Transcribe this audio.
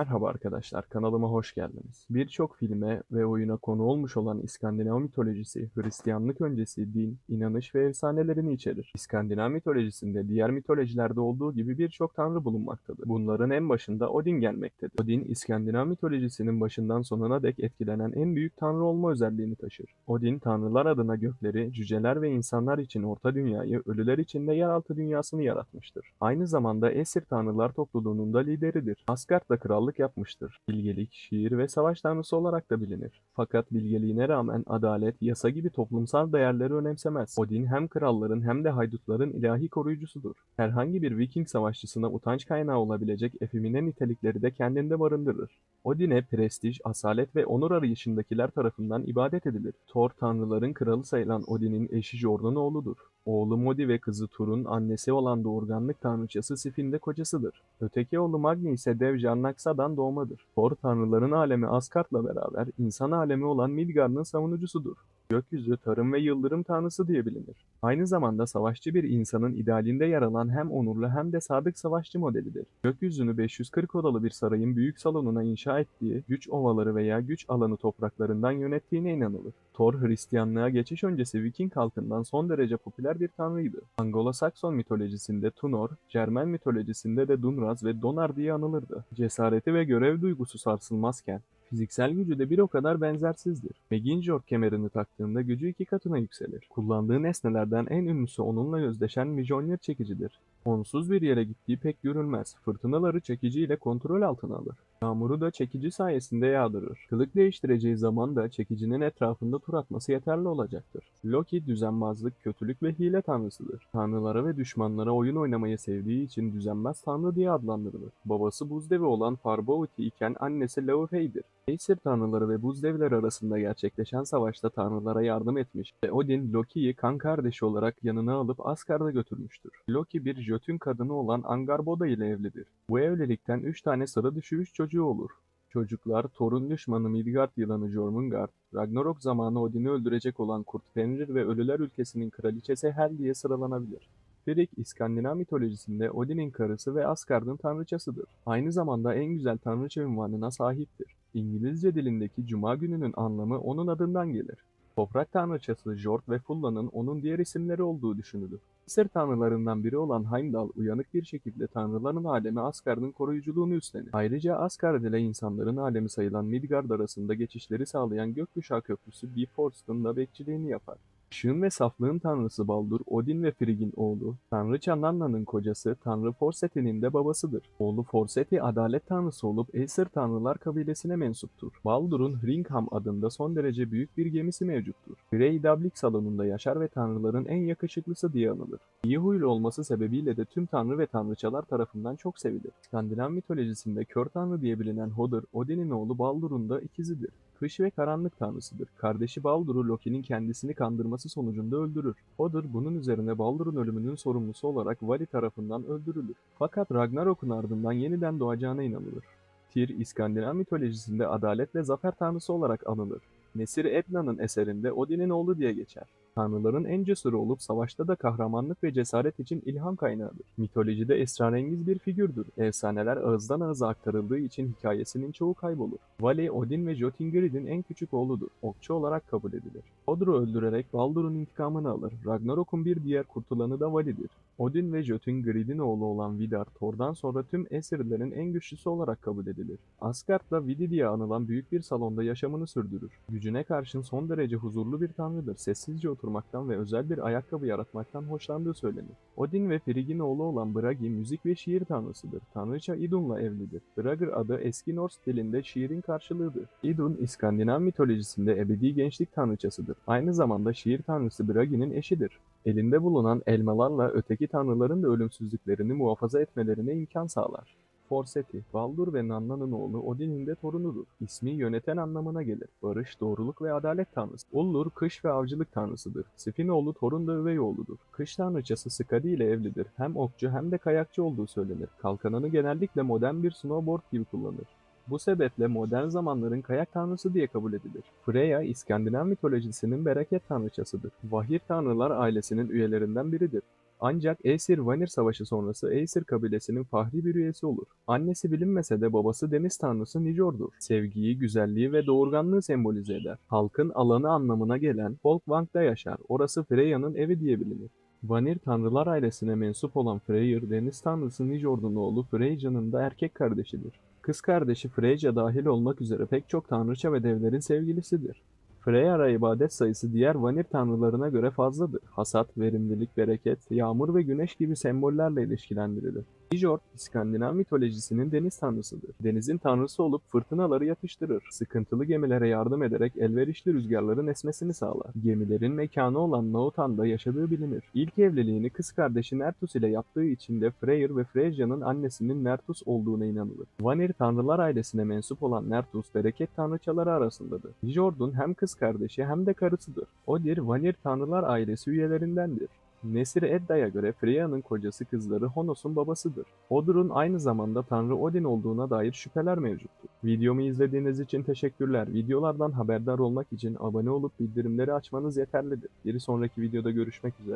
Merhaba arkadaşlar, kanalıma hoş geldiniz. Birçok filme ve oyuna konu olmuş olan İskandinav mitolojisi, Hristiyanlık öncesi din, inanış ve efsanelerini içerir. İskandinav mitolojisinde diğer mitolojilerde olduğu gibi birçok tanrı bulunmaktadır. Bunların en başında Odin gelmektedir. Odin, İskandinav mitolojisinin başından sonuna dek etkilenen en büyük tanrı olma özelliğini taşır. Odin, tanrılar adına gökleri, cüceler ve insanlar için orta dünyayı, ölüler için de yeraltı dünyasını yaratmıştır. Aynı zamanda Esir tanrılar topluluğunun da lideridir. Asgard'da krallık yapmıştır. Bilgelik, şiir ve savaş tanrısı olarak da bilinir. Fakat bilgeliğine rağmen adalet, yasa gibi toplumsal değerleri önemsemez. Odin hem kralların hem de haydutların ilahi koruyucusudur. Herhangi bir Viking savaşçısına utanç kaynağı olabilecek efemine nitelikleri de kendinde barındırır. Odin'e prestij, asalet ve onur arayışındakiler tarafından ibadet edilir. Thor tanrıların kralı sayılan Odin'in eşi Jor'un oğludur. Oğlu Modi ve kızı Thor'un annesi olan doğurganlık tanrıçası Sif'in de kocasıdır. Öteki oğlu Magni ise dev Jarnaksa'dan doğmadır. Thor tanrıların alemi Asgard'la beraber insan alemi olan Midgard'ın savunucusudur. Gökyüzü, tarım ve yıldırım tanrısı diye bilinir. Aynı zamanda savaşçı bir insanın idealinde yer alan hem onurlu hem de sadık savaşçı modelidir. Gökyüzünü 540 odalı bir sarayın büyük salonuna inşa ettiği, güç ovaları veya güç alanı topraklarından yönettiğine inanılır. Thor, Hristiyanlığa geçiş öncesi Viking halkından son derece popüler bir tanrıydı. Anglo-Sakson mitolojisinde Tunor, Cermen mitolojisinde de Dunraz ve Donar diye anılırdı. Cesareti ve görev duygusu sarsılmazken, Fiziksel gücü de bir o kadar benzersizdir. Meginjor kemerini taktığında gücü iki katına yükselir. Kullandığı nesnelerden en ünlüsü onunla özdeşen Mjolnir çekicidir. Onsuz bir yere gittiği pek görülmez. Fırtınaları çekiciyle kontrol altına alır. Yağmuru da çekici sayesinde yağdırır. Kılık değiştireceği zaman da çekicinin etrafında tur atması yeterli olacaktır. Loki düzenbazlık, kötülük ve hile tanrısıdır. Tanrılara ve düşmanlara oyun oynamayı sevdiği için düzenbaz tanrı diye adlandırılır. Babası buz devi olan Farbauti iken annesi Laufey'dir. Aesir tanrıları ve buz devleri arasında gerçekleşen savaşta tanrılara yardım etmiş ve Odin Loki'yi kan kardeşi olarak yanına alıp Asgard'a götürmüştür. Loki bir Jötün kadını olan Angarboda ile evlidir. Bu evlilikten 3 tane sıra dışı 3 çocuğu olur. Çocuklar Thor'un düşmanı Midgard yılanı Jormungand, Ragnarok zamanı Odin'i öldürecek olan Kurt Fenrir ve Ölüler ülkesinin kraliçesi Hel diye sıralanabilir. Frigg, İskandinav mitolojisinde Odin'in karısı ve Asgard'ın tanrıçasıdır. Aynı zamanda en güzel tanrıça ünvanına sahiptir. İngilizce dilindeki Cuma gününün anlamı onun adından gelir. Toprak tanrıçası Jord ve Fulla'nın onun diğer isimleri olduğu düşünülür. Mısır tanrılarından biri olan Heimdall uyanık bir şekilde tanrıların alemi Asgard'ın koruyuculuğunu üstlenir. Ayrıca Asgard ile insanların alemi sayılan Midgard arasında geçişleri sağlayan gökkuşağı köprüsü Bifrost'un da bekçiliğini yapar. Işığın ve saflığın tanrısı Baldur, Odin ve Frigg'in oğlu, tanrıça Nanna'nın kocası, tanrı Forseti'nin de babasıdır. Oğlu Forseti adalet tanrısı olup Aesir tanrılar kabilesine mensuptur. Baldur'un Hringham adında son derece büyük bir gemisi mevcuttur. Frey Dablik salonunda yaşar ve tanrıların en yakışıklısı diye anılır. İyi huylu olması sebebiyle de tüm tanrı ve tanrıçalar tarafından çok sevilir. Skandinav mitolojisinde kör tanrı diye bilinen Hodor, Odin'in oğlu Baldur'un da ikizidir. Kış ve karanlık tanrısıdır. Kardeşi Baldur'u Loki'nin kendisini kandırması sonucunda öldürür. Hodor bunun üzerine Baldur'un ölümünün sorumlusu olarak Vali tarafından öldürülür. Fakat Ragnarok'un ardından yeniden doğacağına inanılır. Tyr, İskandinav mitolojisinde adalet ve zafer tanrısı olarak anılır. Nesir Edna'nın eserinde Odin'in oğlu diye geçer. Tanrıların en cesuru olup savaşta da kahramanlık ve cesaret için ilham kaynağıdır. Mitolojide esrarengiz bir figürdür. Efsaneler ağızdan ağıza aktarıldığı için hikayesinin çoğu kaybolur. Vali, Odin ve Jotungird'in en küçük oğludur. Okçu olarak kabul edilir. Odur'u öldürerek Baldur'un intikamını alır. Ragnarok'un bir diğer kurtulanı da Vali'dir. Odin ve Jotungird'in oğlu olan Vidar, Thor'dan sonra tüm Esirlerin en güçlüsü olarak kabul edilir. Asgard'da Vidi diye anılan büyük bir salonda yaşamını sürdürür. Gücüne karşın son derece huzurlu bir tanrıdır. Sessizce oturmaktan ve özel bir ayakkabı yaratmaktan hoşlandığı söylenir. Odin ve Frigg'in oğlu olan Bragi müzik ve şiir tanrısıdır. Tanrıça Idun'la evlidir. Bragr adı eski Norse dilinde şiirin karşılığıdır. Idun, İskandinav mitolojisinde ebedi gençlik tanrıçasıdır. Aynı zamanda şiir tanrısı Bragi'nin eşidir. Elinde bulunan elmalarla öteki tanrıların da ölümsüzlüklerini muhafaza etmelerine imkan sağlar. Forseti, Baldur ve Nanna'nın oğlu Odin'in de torunudur. İsmi yöneten anlamına gelir. Barış, doğruluk ve adalet tanrısı. Ullur, kış ve avcılık tanrısıdır. Sif'in oğlu Thor'un da üvey oğludur. Kış tanrıçası Skadi ile evlidir. Hem okçu hem de kayakçı olduğu söylenir. Kalkanını genellikle modern bir snowboard gibi kullanır. Bu sebeple modern zamanların kayak tanrısı diye kabul edilir. Freya, İskandinav mitolojisinin bereket tanrıçasıdır. Vahir tanrılar ailesinin üyelerinden biridir. Ancak Aesir-Vanir Savaşı sonrası Aesir kabilesinin fahri bir üyesi olur. Annesi bilinmese de babası deniz tanrısı Njord'dur. Sevgiyi, güzelliği ve doğurganlığı sembolize eder. Halkın alanı anlamına gelen Folkvang'da yaşar. Orası Freya'nın evi diye bilinir. Vanir tanrılar ailesine mensup olan Freyr, deniz tanrısı Njord'un oğlu Freyja'nın da erkek kardeşidir. Kız kardeşi Freyja dahil olmak üzere pek çok tanrıça ve devlerin sevgilisidir. Freyar'a ibadet sayısı diğer Vanir tanrılarına göre fazladır. Hasat, verimlilik, bereket, yağmur ve güneş gibi sembollerle ilişkilendirilir. Njord, İskandinav mitolojisinin deniz tanrısıdır. Denizin tanrısı olup fırtınaları yatıştırır. Sıkıntılı gemilere yardım ederek elverişli rüzgarların esmesini sağlar. Gemilerin mekanı olan Nautan'da yaşadığı bilinir. İlk evliliğini kız kardeşi Nertus ile yaptığı için de Freyr ve Freyja'nın annesinin Nertus olduğuna inanılır. Vanir tanrılar ailesine mensup olan Nertus bereket tanrıçaları arasındadır. Njord'un hem kız kardeşi hem de karısıdır. Odir, Vanir tanrılar ailesi üyelerindendir. Nesir Edda'ya göre Freya'nın kocası kızları Honos'un babasıdır. Odur'un aynı zamanda Tanrı Odin olduğuna dair şüpheler mevcuttur. Videomu izlediğiniz için teşekkürler. Videolardan haberdar olmak için abone olup bildirimleri açmanız yeterlidir. Bir sonraki videoda görüşmek üzere.